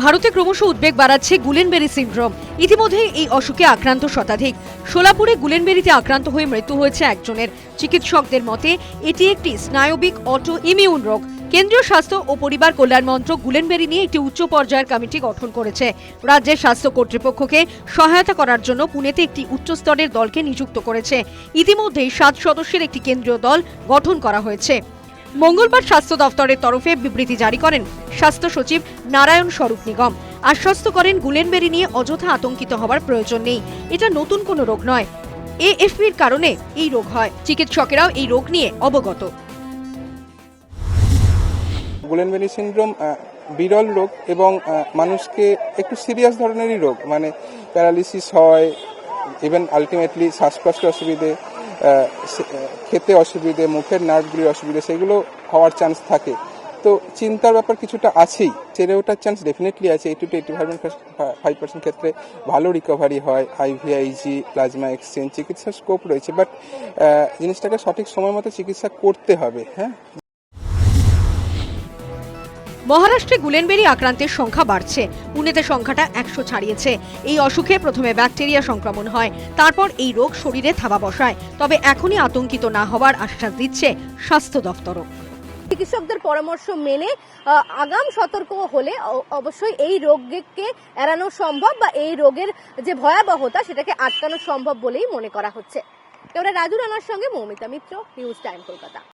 ভারতে ক্রমশ উদ্বেগ বাড়াচ্ছে গুলেনবেরি সিন্ড্রোম। ইতিমধ্যে এই অসুখে আক্রান্ত শতাধিক। সোলাপুরে গুলেনবেরিতে আক্রান্ত হয়ে মৃত্যু হয়েছে একজনের। চিকিৎসকদের মতে, এটি একটি স্নায়বিক অটো ইমিউন রোগ। কেন্দ্রীয় স্বাস্থ্য ও পরিবার কল্যাণ মন্ত্রক গুলেনবেরি নিয়ে একটি উচ্চ পর্যায়ের কমিটি গঠন করেছে। রাজ্যের স্বাস্থ্য কর্তৃপক্ষকে সহায়তা করার জন্য পুনেতে একটি উচ্চস্তরের দলকে নিযুক্ত করেছে। ইতিমধ্যেই সাত সদস্যের একটি কেন্দ্রীয় দল গঠন করা হয়েছে। মঙ্গলবার স্বাস্থ্য দফতরের তরফে বিবৃতি জারি করেন স্বাস্থ্য সচিব নারায়ণ স্বরূপ নিগম। আশ্বস্ত করেন গুলেনবেরি নিয়ে অযথা আতঙ্কিত হওয়ার প্রয়োজন নেই। এটা নতুন কোনো রোগ নয়। এএফপির কারণে এই রোগ হয়। চিকিৎসকেরাও এই রোগ নিয়ে অবগত। গুলেনবেরি সিনড্রোম বিরল রোগ এবং মানুষকে একটু সিরিয়াস ধরনেরই রোগ। মানে প্যারালিসিস হয়, ইভেন আলটিমেটলি শ্বাসকষ্ট অসুবিধে খেতে অসুবিধে, মুখের নার্ভগুলির অসুবিধে, সেগুলো হওয়ার চান্স থাকে। তো চিন্তার ব্যাপার কিছুটা আছেই সেরে ওঠার চান্স ডেফিনেটলি আছে। Eighty to eighty five percent ক্ষেত্রে ভালো রিকভারি হয় আইভিআইজি প্লাজমা এক্সচেঞ্জ চিকিৎসার স্কোপ রয়েছে বাট জিনিসটাকে সঠিক সময় মতো চিকিৎসা করতে হবে হ্যাঁ? মহারাষ্ট্রে গুলেনবেরি আক্রান্তের সংখ্যা বাড়ছে। পুনেতে সংখ্যাটা একশো ছাড়িয়েছে। এই অসুখে প্রথমে ব্যাকটেরিয়া সংক্রমণ হয়, তারপর এই রোগ শরীরে থাবা বসায়। তবে এখনই আতঙ্কিত না হওয়ার আশ্বাস দিচ্ছে স্বাস্থ্য দফতরও। চিকিৎসকদের পরামর্শ মেনে আগাম সতর্ক হলে অবশ্যই এই রোগকে এড়ানো সম্ভব বা এই রোগের যে ভয়াবহতা সেটাকে আটকানো সম্ভব বলেই মনে করা হচ্ছে। এবারে রাজু রানার সঙ্গে মৌমিতা মিত্র, নিউজ টাইম কলকাতা।